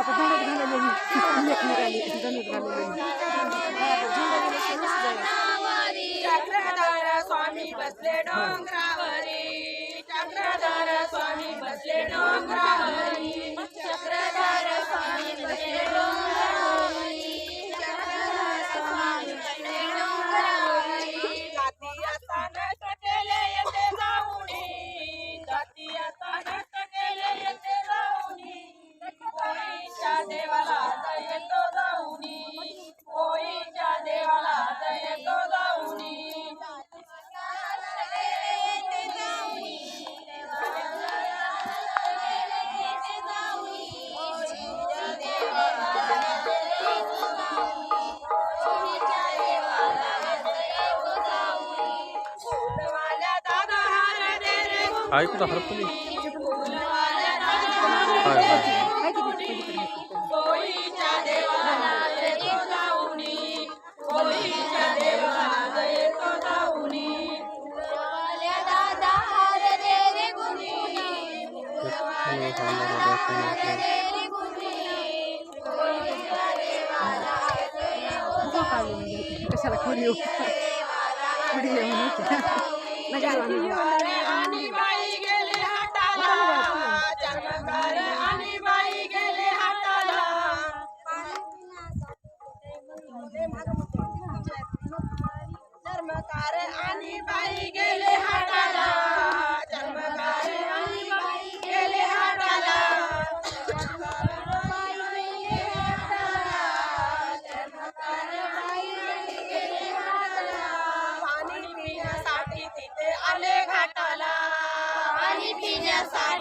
आता धडक घालायला मी निघाली जणत घालायला स्वामी बसले डोंगरावरी. चक्रधर स्वामी बसले डोंगरावरी. हाय कुठं हरपली हाय हाय कशाला खोली म्हणजे कर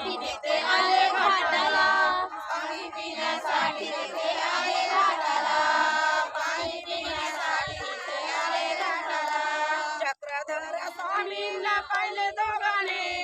पिण्यासाठी तिथे आले घाटाला. पाणी चक्रधर स्वामींना पाहिले दोघांनी.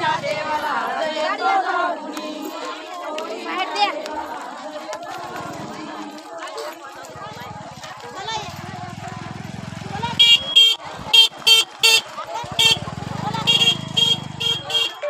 চালে